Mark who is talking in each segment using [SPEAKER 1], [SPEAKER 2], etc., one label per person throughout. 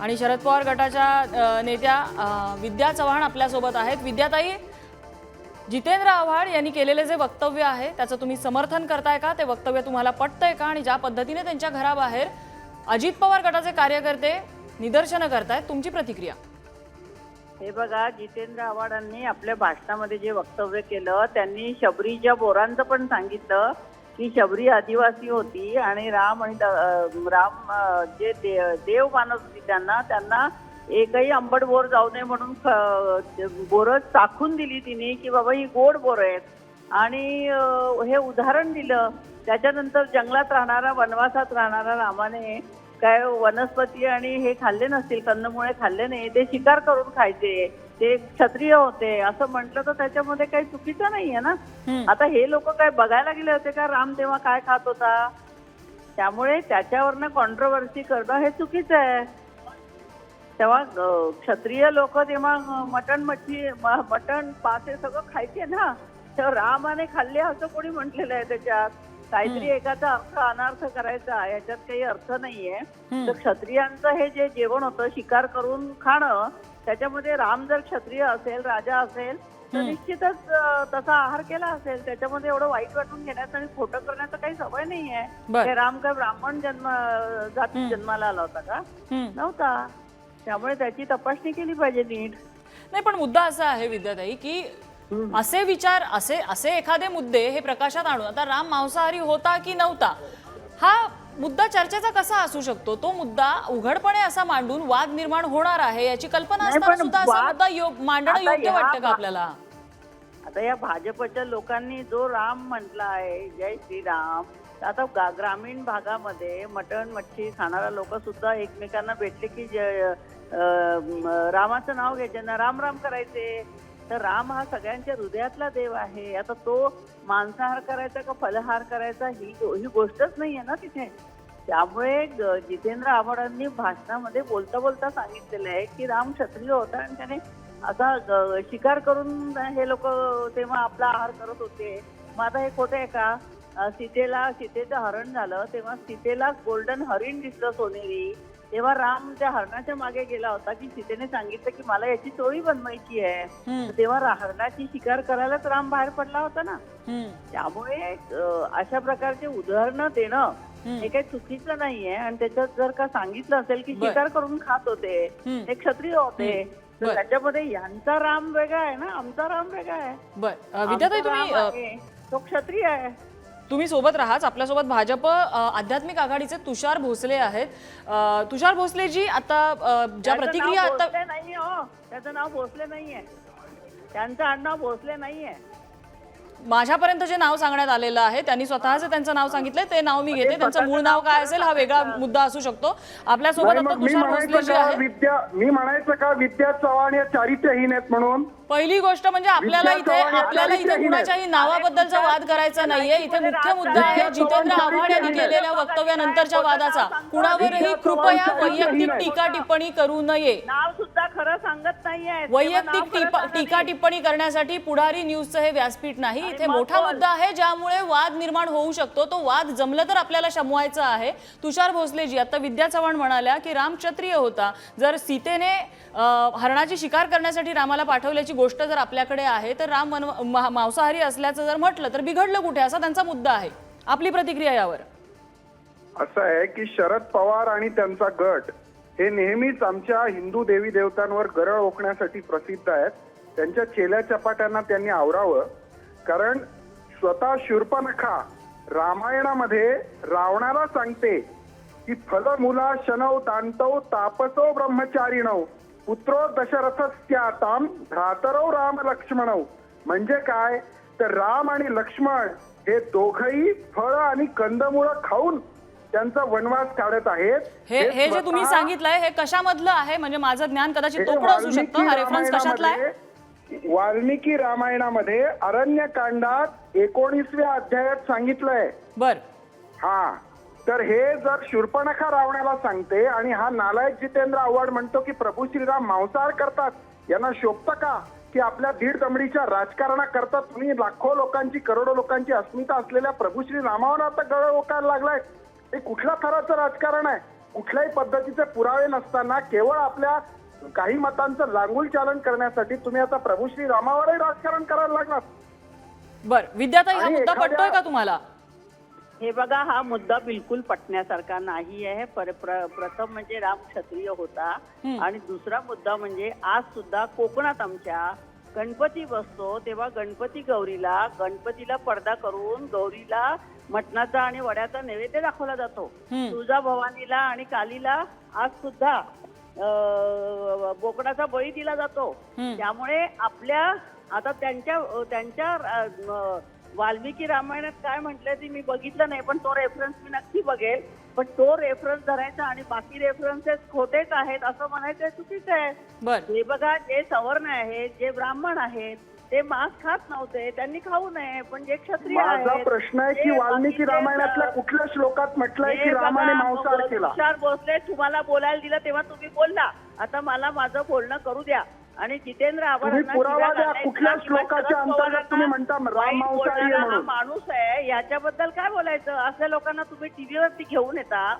[SPEAKER 1] आणि शरद पवार गटाच्या नेत्या विद्या चव्हाण आपल्यासोबत आहेत. विद्याताई जितेंद्र आव्हाड यांनी केलेले जे वक्तव्य आहे त्याचं तुम्ही समर्थन करताय का? ते वक्तव्य तुम्हाला पटतंय का? आणि ज्या पद्धतीने त्यांच्या घराबाहेर अजित पवार गटाचे कार्यकर्ते निदर्शनं करतायत तुमची प्रतिक्रिया?
[SPEAKER 2] हे बघा जितेंद्र आव्हाडांनी आपल्या भाषणामध्ये जे वक्तव्य केलं त्यांनी शबरीच्या बोरांचं पण सांगितलं. की शबरी आदिवासी होती आणि राम आणि द- राम जे दे- देव मानत होती त्यांना त्यांना एकही आंबट बोर जाऊ नये म्हणून ख- बोरं चाखून दिली तिने की बाबा ही गोड बोर आहेत. आणि हे उदाहरण दिलं त्याच्यानंतर जंगलात राहणारा वनवासात राहणारा रामाने काय वनस्पती आणि हे खाल्ले नसतील कंदमुळे खाल्ले नाही ते शिकार करून खायचे. ते क्षत्रिय होते असं म्हटलं तर त्याच्यामध्ये काही चुकीचं नाहीये ना. आता हे लोक काय बघायला गेले होते का राम तेव्हा काय खात होता? त्यामुळे त्याच्यावरनं कॉन्ट्रोवर्सी करणं हे चुकीचं आहे. तेव्हा क्षत्रिय लोक तेव्हा मटण मच्छी मटण पास हे सगळं खायचे ना तर रामाने खाल्ले असं कोणी म्हटलेलं आहे त्याच्यात? काहीतरी एखादा अर्थ अनर्थ करायचा याच्यात काही अर्थ नाहीये. तर क्षत्रियांचं हे जे जेवण होतं शिकार करून खाणं त्याच्यामध्ये राम जर क्षत्रिय असेल राजा असेल तर. निश्चितच तसा आहार केला असेल त्याच्यामध्ये एवढं वाईट वाटून घेण्याचं आणि खोटं करण्याचं काही सवय नाहीये
[SPEAKER 1] बर.
[SPEAKER 2] ते राम काय ब्राह्मण जन्म जाती. जन्माला आला होता का. नव्हता त्यामुळे त्याची तपासणी केली पाहिजे नीट
[SPEAKER 1] नाही पण मुद्दा असा आहे विद्याताई की असे विचार असे असे एखादे मुद्दे हे प्रकाशात आणून आता राम मांसाहारी होता की नव्हता हा मुद्दा चर्चेचा कसा असू शकतो? तो मुद्दा उघडपणे असा मांडून वाद निर्माण होणार आहे याची कल्पना असताना सुद्धा असा मुद्दा मांडणं योग्य वाटतं का आपल्याला?
[SPEAKER 2] आता या भाजपच्या लोकांनी जो राम म्हटला आहे जय श्रीराम आता ग्रामीण भागामध्ये मटण मच्छी खाणारा लोक सुद्धा एकमेकांना भेटले की रामाचं नाव घ्यायचे. ना राम राम करायचे. तर राम हा सगळ्यांच्या हृदयातला देव आहे. आता तो मांसाहार करायचा का फलहार करायचा ही ही गोष्टच नाहीये ना तिथे. त्यामुळे जितेंद्र आव्हाडांनी भाषणामध्ये बोलता बोलता सांगितलेलं आहे की राम क्षत्रिय होता आणि त्याने असा शिकार करून हे लोक तेव्हा आपला आहार करत होते. मग आता हे खोटे आहे का? सीतेला सीतेचं हरण झालं तेव्हा सीतेला गोल्डन हरिण दिसलं सोनेरी. तेव्हा राम त्या हरणाच्या मागे गेला होता की सीतेने सांगितलं की मला याची चोळी बनवायची आहे. तेव्हा हरणाची शिकार करायलाच राम बाहेर पडला होता ना. त्यामुळे अशा प्रकारचे उदाहरणं देणं. हे काही चुकीचं नाहीये. आणि त्याच्यात जर का सांगितलं असेल की. शिकार करून खात होते. हे क्षत्रिय होते. तर त्याच्यामध्ये यांचा राम वेगळा आहे ना. आमचा राम वेगळा आहे, तो क्षत्रिय आहे.
[SPEAKER 1] तुम्ही सोबत राहाच. आपल्यासोबत भाजप आध्यात्मिक आघाडीचे तुषार भोसले आहेत. तुषार भोसलेजी आता अ, ज्या प्रतिक्रिया आता
[SPEAKER 2] भोसले नाहीये हो. त्याचं नाव भोसले नाहीये. त्यांचं आडनाव भोसले नाहीये.
[SPEAKER 1] माझ्यापर्यंत जे नाव सांगण्यात आलेलं आहे त्यांनी स्वतःच त्यांचं नाव सांगितलंय ते नाव मी घेते. त्यांचं मूळ नाव काय असेल हा वेगळा मुद्दा असू शकतो. आपल्यासोबत आता
[SPEAKER 3] मी
[SPEAKER 1] तुषार भोसले
[SPEAKER 3] म्हणायचं
[SPEAKER 1] जे
[SPEAKER 3] का
[SPEAKER 1] आहे
[SPEAKER 3] विद्या मी म्हणायचं का विद्या चव्हाण या चारित्र्यहीन आहेत म्हणून?
[SPEAKER 1] पहिली गोष्ट म्हणजे आपल्याला इथे
[SPEAKER 3] चव्हाण या
[SPEAKER 1] आपल्याला इथे
[SPEAKER 3] चारित्र्यहीन
[SPEAKER 1] कुणाच्याही. नावाबद्दलचा वाद करायचा नाहीये. इथे मुख्य मुद्दा आहे जितेंद्र आव्हाड यांनी केलेल्या. वक्तव्यानंतरच्या वादाचा. कुणावरही कृपया वैयक्तिक. टीका टिप्पणी करू नये.
[SPEAKER 2] नाव सुद्धा खरं सांगत नाहीये.
[SPEAKER 1] वैयक्तिक टीका टिप्पणी करण्यासाठी पुढारी न्यूजचं हे व्यासपीठ नाही. इथे मोठा मुद्दा आहे ज्यामुळे वाद निर्माण होऊ शकतो. तो वाद जमलं तर आपल्याला शमवायचा आहे. तुषार भोसलेजी आता विद्या चव्हाण म्हणाल्या की राम क्षत्रिय होता. जर सीतेने हरणाची शिकार करण्यासाठी रामाला पाठवल्याची गोष्ट जर आपल्याकडे आहे तर राम मांसाहारी असल्याचं जर म्हटलं तर बिघडलं कुठे? असा त्यांचा मुद्दा आहे. आपली प्रतिक्रिया यावर.
[SPEAKER 3] असं आहे की शरद पवार आणि त्यांचा गट हे नेहमीच आमच्या हिंदू देवी देवतांवर गरळ ओकण्यासाठी प्रसिद्ध आहेत. त्यांच्या चेल्या चपाट्यांना त्यांनी आवरावं. कारण स्वतः शूर्पनखा रामायणामध्ये रावणाला सांगते की फल मुला शनव तांतव तापसो ब्रह्मचारिणव पुत्रो दशरथस्त्याताम भ्रातरव राम लक्ष्मणव म्हणजे काय? तर राम आणि लक्ष्मण हे दोघही फळ आणि कंदमुळं खाऊन त्यांचा वनवास काढत आहेत.
[SPEAKER 1] हे हे जे तुम्ही सांगितलंय हे कशामधलं आहे? म्हणजे माझं ज्ञान कदाचित
[SPEAKER 3] हे
[SPEAKER 1] तोकडं असू शकतं. हा रेफरन्स कशातला आहे?
[SPEAKER 3] रामायणामध्ये- वाल्मिकी रामायणामध्ये अरण्यकांडात एकोणीसव्या अध्यायात सांगितलंय.
[SPEAKER 1] बर.
[SPEAKER 3] हा. तर हे जर शूर्पणखा रावणाला सांगते आणि हा नालायक जितेंद्र आव्हाड म्हणतो की प्रभू श्रीराम मांसाहार करतात यांना शोभतं का? की आपल्या दीड दमडीच्या राजकारणाकरता तुम्ही लाखो लोकांची करोडो लोकांची अस्मिता असलेल्या प्रभू श्री रामावर आता गळ ओकायला लागलाय. हे कुठल्या थराचं राजकारण आहे? कुठल्याही पद्धतीचे पुरावे नसताना केवळ आपल्या काही मतांचं लांगुल चालन करण्यासाठी तुम्ही आता प्रभू श्री रामावरही राजकारण करायला लागलात.
[SPEAKER 1] बर विद्याताई हा मुद्दा पटतोय का तुम्हाला?
[SPEAKER 2] हे बघा हा मुद्दा बिलकुल पटण्यासारखा नाही आहे. पर- प्र- प्रथम म्हणजे राम क्षत्रिय होता. आणि दुसरा मुद्दा म्हणजे आज सुद्धा कोकणात आमच्या गणपती बसतो तेव्हा गणपती गौरीला गणपतीला पडदा करून गौरीला मटणाचा आणि वड्याचा नैवेद्य दाखवला जातो. तुळजा भवानीला आणि कालीला आज सुद्धा बोकडाचा बळी दिला जातो. त्यामुळे आपल्या आता त्यांच्या त्यांच्या वाल्मिकी रामायणात काय म्हटलंय ते मी बघितलं नाही पण तो रेफरन्स मी नक्की बघेल पण तो रेफरन्स धरायचा आणि बाकी रेफरन्सेस खोटेच आहेत असं म्हणायचं चुकीचं आहे. हे बघा जे सवर्ण आहेत जे ब्राह्मण आहेत ते मांस खात नव्हते त्यांनी खाऊ नये पण जे क्षत्रिय
[SPEAKER 3] माझा प्रश्न आहे की वाल्मिकी रामायणातल्या कुठल्या श्लोकात म्हटलंय की रामाने मांसाहार केला?
[SPEAKER 2] भोसले तुम्हाला बोलायला दिलं तेव्हा तुम्ही बोलला. आता मला माझं बोलणं करू द्या. आणि जितेंद्र आव्हाडांना
[SPEAKER 3] कुठल्या श्लोकाच्या अंतर्गत तुम्ही म्हणता
[SPEAKER 2] हा? माणूस आहे याच्याबद्दल काय बोलायचं? अशा लोकांना तुम्ही टीव्हीवरती घेऊन येता.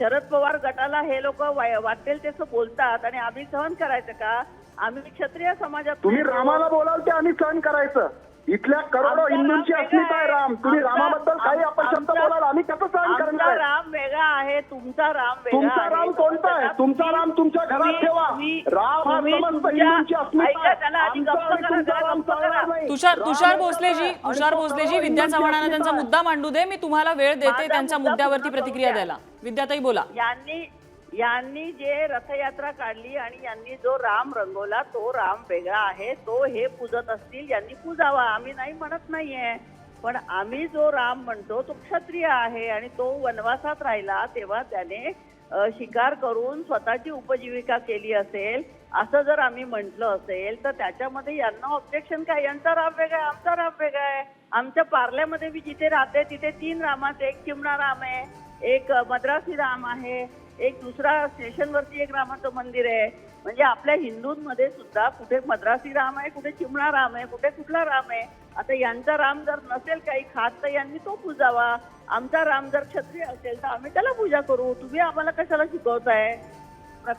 [SPEAKER 2] शरद पवार गटाला हे लोक वाटेल तसं बोलतात आणि आम्ही सहन करायचं का? आम्ही क्षत्रिय समाजात
[SPEAKER 3] तुम्ही रामाला बोलाल ते आम्ही सहन करायचं. इथल्या करोडो
[SPEAKER 2] आमचा
[SPEAKER 3] हिंदूंची
[SPEAKER 2] राम
[SPEAKER 3] अस्मिता आहे
[SPEAKER 2] वेगळा
[SPEAKER 3] राम तुम्ही
[SPEAKER 2] आमचा-
[SPEAKER 3] रामाबद्दल काही अपशब्द
[SPEAKER 2] आमचा-
[SPEAKER 3] बोलाल आम्ही कसं सहन
[SPEAKER 2] आमचा
[SPEAKER 3] करणार आहे?
[SPEAKER 2] राम वेगळा आहे तुमचा राम वेगळा
[SPEAKER 3] तुमचा
[SPEAKER 2] आहे.
[SPEAKER 3] राम कोणता आहे? तुमचा राम तुमच्या घरात
[SPEAKER 2] तुम्ही-
[SPEAKER 3] ठेवा.
[SPEAKER 2] तुम्ही-
[SPEAKER 3] राम हा
[SPEAKER 2] तुम्ही
[SPEAKER 3] समस्त
[SPEAKER 2] तुमच्या-
[SPEAKER 3] हिंदूंची अस्मिता
[SPEAKER 2] ऐका
[SPEAKER 3] आहे.
[SPEAKER 2] त्याला आधी
[SPEAKER 3] आमचा
[SPEAKER 2] गप्प
[SPEAKER 3] आणि
[SPEAKER 2] करा,
[SPEAKER 3] तुमचा
[SPEAKER 2] जरा
[SPEAKER 3] राम
[SPEAKER 2] गप्प
[SPEAKER 3] चालणार
[SPEAKER 2] करा.
[SPEAKER 3] नाही.
[SPEAKER 1] तुषार
[SPEAKER 3] राम
[SPEAKER 1] तुषार
[SPEAKER 3] एकच
[SPEAKER 1] भोसलेजी.
[SPEAKER 3] आणि
[SPEAKER 1] तुषार
[SPEAKER 3] तो
[SPEAKER 1] भोसलेजी
[SPEAKER 3] सर्व
[SPEAKER 1] विद्या
[SPEAKER 3] हिंदूंची
[SPEAKER 1] चव्हाणांना त्यांचा
[SPEAKER 3] आहे.
[SPEAKER 1] मुद्दा मांडू दे मी तुम्हाला वेळ देते
[SPEAKER 2] माझा
[SPEAKER 1] त्यांच्या
[SPEAKER 2] मुद्दा
[SPEAKER 1] मुद्द्यावरती प्रतिक्रिया
[SPEAKER 2] द्या.
[SPEAKER 1] द्यायला विद्याताई बोला
[SPEAKER 2] यांनी यांनी जे रथयात्रा काढली आणि यांनी जो राम रंगवला तो राम वेगळा आहे तो हे पूजत असतील यांनी पूजावा. आम्ही नाही म्हणत नाहीये. पण आम्ही जो राम म्हणतो तो क्षत्रिय आहे आणि तो वनवासात राहिला तेव्हा त्याने शिकार करून स्वतःची उपजीविका केली असेल असं जर आम्ही म्हटलं असेल तर त्याच्यामध्ये यांना ऑब्जेक्शन काय? यांचा राम वेगळा आहे आमचा राम वेगळा आहे. आमच्या पार्ल्यामध्ये मी जिथे राहते तिथे तीन रामाचे एक चिमणा राम आहे एक मद्रासी राम आहे एक दुसरा स्टेशनवरती एक रामाचं मंदिर आहे. म्हणजे आपल्या हिंदूंमध्ये सुद्धा कुठे मद्रासी राम आहे कुठे चिमणा राम आहे कुठे कुठला राम आहे. आता यांचा राम जर नसेल काही खात तर यांनी तो पूजावा. आमचा राम जर क्षत्रिय असेल तर आम्ही त्याला पूजा करू. तुम्ही आम्हाला कशाला शिकवताय?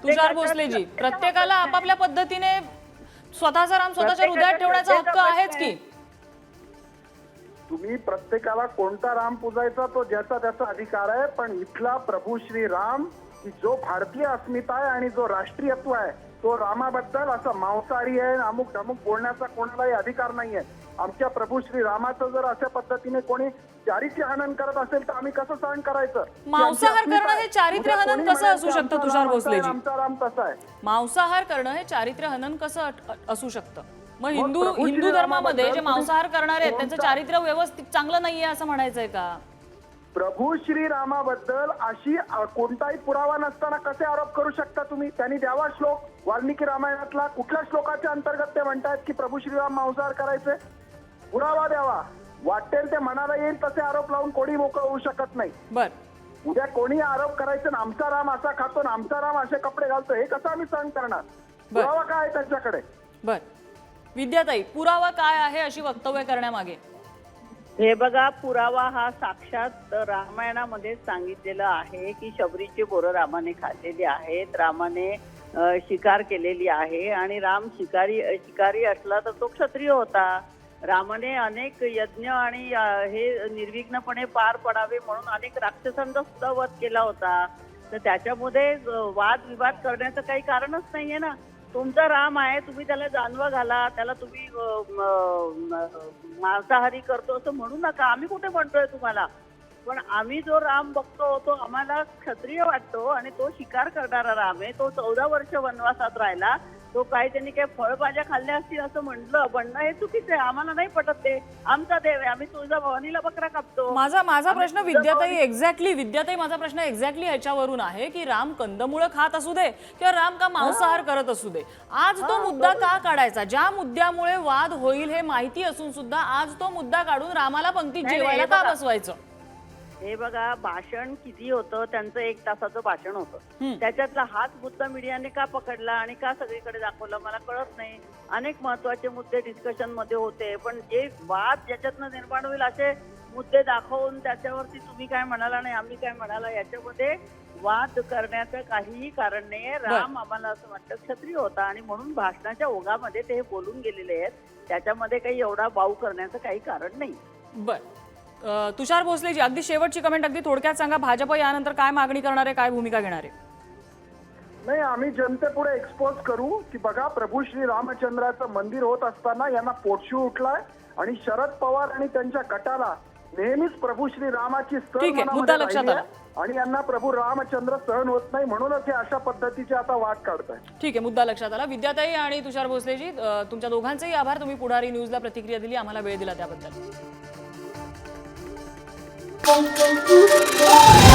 [SPEAKER 1] तुषार भोसलेजी
[SPEAKER 2] प्रत्येकाला.
[SPEAKER 1] आपापल्या पद्धतीने स्वतःचा राम स्वतःच्या हृदयात ठेवण्याचा हक्क आहेच की?
[SPEAKER 3] तुम्ही प्रत्येकाला कोणता राम पूजायचा तो ज्याचा त्याचा अधिकार आहे पण इथला प्रभू श्री राम ही जो भारतीय अस्मिता आहे आणि जो राष्ट्रीयत्व आहे तो रामाबद्दल असं मांसाहारी आहे अमुक अमुक बोलण्याचा कोणालाही अधिकार नाहीये. आमच्या प्रभू श्री रामाचं जर अशा पद्धतीने कोणी चारित्र्य हनन करत असेल तर आम्ही कसं सहन करायचं?
[SPEAKER 1] मांसाहार करणं हे
[SPEAKER 3] आहे.
[SPEAKER 1] चारित्र्य हनन कसं असू
[SPEAKER 3] की
[SPEAKER 1] शकतं, तुषार
[SPEAKER 3] आहे,
[SPEAKER 1] भोसलेजी?
[SPEAKER 3] आमचा राम तसा आहे.
[SPEAKER 1] मांसाहार करणं हे चारित्र्य हनन कसं असू शकतं? मग हिंदू हिंदू धर्मामध्ये जे मांसाहार करणारे आहेत त्यांचं चारित्र्य व्यवस्थित चांगलं नाहीये असं म्हणायचंय का?
[SPEAKER 3] प्रभू श्री रामाबद्दल अशी कोणताही पुरावा नसताना कसे आरोप करू शकता तुम्ही? त्यांनी द्यावा श्लोक. वाल्मिकी रामायणातला कुठल्या श्लोकाच्या अंतर्गत ते म्हणतायत की प्रभू श्रीराम मांसाहार करायचे? पुरावा द्यावा. वाटेल ते मनाला येईल तसे आरोप लावून कोणी मोकळं होऊ शकत नाही.
[SPEAKER 1] बर.
[SPEAKER 3] उद्या कोणी आरोप करायचे आमचा राम असा खातो ना आमचा राम असे कपडे घालतो हे कसं आम्ही सहन करणार. पुरावा काय आहे त्यांच्याकडे?
[SPEAKER 1] बर. विद्याताई पुरावा काय आहे अशी वक्तव्य करण्यामागे?
[SPEAKER 2] हे बघा पुरावा हा साक्षात रामायणामध्ये सांगितलेलं आहे की शबरीची बोरं रामाने खाल्लेली आहेत. रामाने शिकार केलेली आहे आणि राम शिकारी शिकारी असला तर तो क्षत्रिय होता. रामाने अनेक यज्ञ आणि हे निर्विघ्नपणे पार पडावे म्हणून अनेक राक्षसांचा सुद्धा वध केला होता. तर त्याच्यामध्ये वादविवाद करण्याचं काही कारणच नाहीये ना. तुमचा राम आहे तुम्ही त्याला जानवा घाला त्याला तुम्ही मांसाहारी करतो असं म्हणू नका. आम्ही कुठे म्हणतोय तुम्हाला? पण आम्ही जो राम बघतो तो आम्हाला क्षत्रिय वाटतो आणि तो शिकार करणारा राम आहे. तो चौदा वर्ष वनवासात राहिला. तो काही त्यांनी काही फळभाज्या खाल्ल्या असतील असं म्हटलं म्हणणं हे चुकीचं आहे. आम्हाला नाही पटत ते. आमचा देव आहे. आम्ही तुळजा भवानीला बकरा कापतो.
[SPEAKER 1] माझा माझा प्रश्न विद्याताई एक्झॅक्टली विद्याताई माझा प्रश्न एक्झॅक्टली ह्याच्यावरून आहे की राम कंदमुळं खात असू दे किंवा राम का मांसाहार करत असू दे. आज तो मुद्दा का काढायचा? ज्या मुद्द्यामुळे वाद होईल हे माहिती असून सुद्धा आज तो मुद्दा काढून रामाला पंक्तीत जेवायला का. बसवायचं?
[SPEAKER 2] हे बघा भाषण किती होतं त्यांचं एक तासाचं भाषण. होतं. त्याच्यातला हाच मुद्दा मीडियाने का पकडला आणि का सगळीकडे दाखवला? मला कळत नाही. अनेक महत्त्वाचे मुद्दे डिस्कशनमध्ये होते पण जे वाद ज्याच्यातनं निर्माण होईल असे मुद्दे दाखवून त्याच्यावरती तुम्ही काय म्हणाला नाही आम्ही काय म्हणाला याच्यामध्ये वाद करण्याचं काहीही कारण नाहीये. राम आम्हाला असं वाटतं क्षत्रिय होता आणि म्हणून भाषणाच्या ओघामध्ये ते हे बोलून गेलेले आहेत. त्याच्यामध्ये काही एवढा बाऊ करण्याचं काही कारण नाही.
[SPEAKER 1] बर. तुषार भोसलेजी अगदी शेवटची कमेंट अगदी थोडक्यात सांगा भाजप यानंतर काय मागणी करणार आहे काय भूमिका घेणार आहे?
[SPEAKER 3] नाही आम्ही जनतेपुढे एक्सपोज करू की बघा प्रभू श्री रामचंद्राचं मंदिर होत असताना यांना पोटशू उठलाय आणि शरद पवार आणि त्यांच्या गटाला नेहमीच प्रभू श्री रामाची
[SPEAKER 1] आहे.
[SPEAKER 3] आहे. आणि यांना प्रभू रामचंद्र सहन होत नाही म्हणूनच हे अशा पद्धतीचे आता वाद काढतायत.
[SPEAKER 1] ठीक आहे मुद्दा लक्षात आला. विद्याताई आणि तुषार भोसलेजी तुमच्या दोघांचेही आभार. तुम्ही पुढारी न्यूजला प्रतिक्रिया दिली. आम्हाला वेळ दिला त्याबद्दल. boom, boom, boom.